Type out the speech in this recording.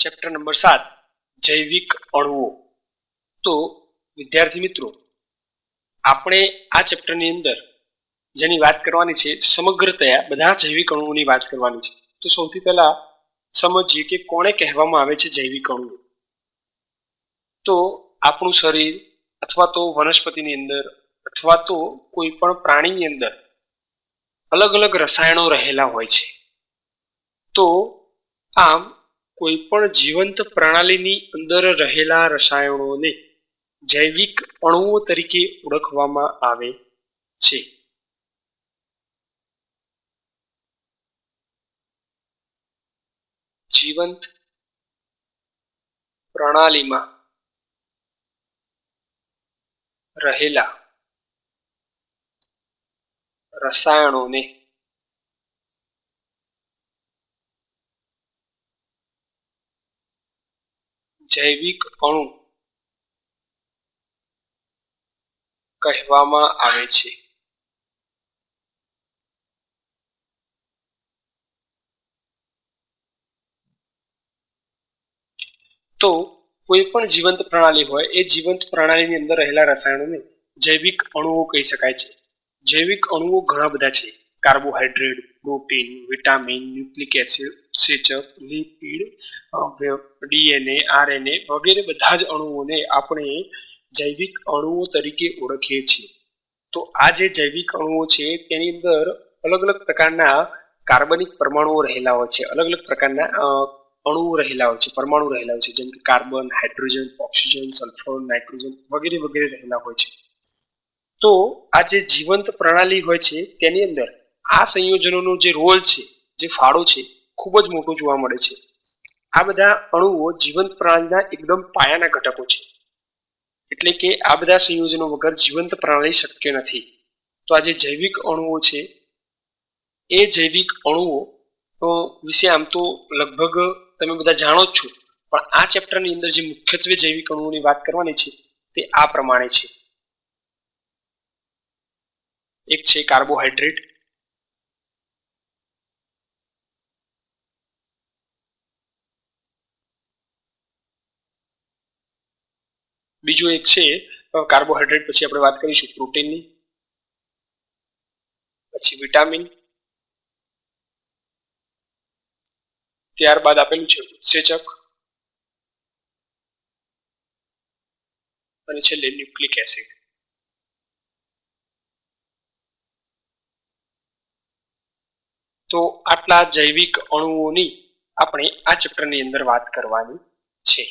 Chapter number સાત, જૈવિક અણુઓ. તો, વિદ્યાર્થી મિત્રો, આપણે આ ચેપ્ટરની અંદર જેની વાત કરવાની છે, સમગ્રતયા બધા જૈવિક અણુઓની વાત કરવાની છે. તો સૌથી પહેલા સમજીએ કે કોને કહેવામાં આવે છે જૈવિક અણુઓ. તો, આપણું શરીર અથવા તો વનસ્પતિની અંદર અથવા તો કોઈ પણ પ્રાણીની અંદર અલગ અલગ રસાયણો રહેલા હોય છે. તો, આમ કોઈ પણ જીવંત પ્રણાલીની અંદર રહેલા રસાયણોને જૈવિક અણુઓ તરીકે ઓળખવામાં આવે છે. જીવંત પ્રણાલીમાં રહેલા રસાયણોને જૈવિક અણુ કહેવામાં આવે છે. તો કોઈ પણ જીવંત પ્રણાલી હોય, એ જીવંત પ્રણાલીની અંદર રહેલા રસાયણોને જૈવિક અણુઓ કહી શકાય છે. જૈવિક અણુઓ ઘણા બધા છે. Carbohydrate protein, vitamin nucleic acid સેચક lipid DNA, RNA વગેરે બધા જ અણુઓને આપણે જૈવિક અણુઓ તરીકે ઓળખીએ છીએ. તો આ જે જૈવિક અણુઓ છે, તેની અંદર અલગ અલગ પ્રકારના કાર્બનિક પરમાણુઓ રહેલા હોય છે. અલગ અલગ પ્રકારના અણુઓ રહેલા હોય છે, પરમાણુ રહેલા હોય છે. જેમ કે carbon, hydrogen, oxygen, sulphur, nitrogen વગેરે વગેરે રહેલા હોય છે. તો આ જે જીવંત પ્રણાલી હોય છે, તેની અંદર આ સંયોજનોનો જે રોલ છે, જે ફાળો છે ખૂબ જ મોટું જોવા મળે છે. આ બધા અણુઓ જીવંત પ્રાણીના એકદમ પાયાના ઘટકો છે. એટલે કે આ બધા સંયોજનો વગર જીવંત પ્રણાલી શક્ય નથી. તો આ જે જૈવિક અણુઓ છે, એ જૈવિક અણુઓ વિશે આમ તો લગભગ તમે બધા જાણો જ છો. પણ આ ચેપ્ટરની અંદર જે મુખ્યત્વે જૈવિક અણુઓની વાત કરવાની છે, તે આ પ્રમાણે છે. એક છે કાર્બોહાઈડ્રેટ બીજું એક છે કાર્બોહાઈડ્રેટ પછી આપણે વાત કરીશું પ્રોટીનની પછી વિટામિન ત્યારબાદ આપેલું છે ઉત્સેચક. અને છેલ્લે ન્યુક્લિક એસિડ તો આટલા જૈવિક અણુઓની આપણે આ ચેપ્ટરની અંદર વાત કરવાની છે.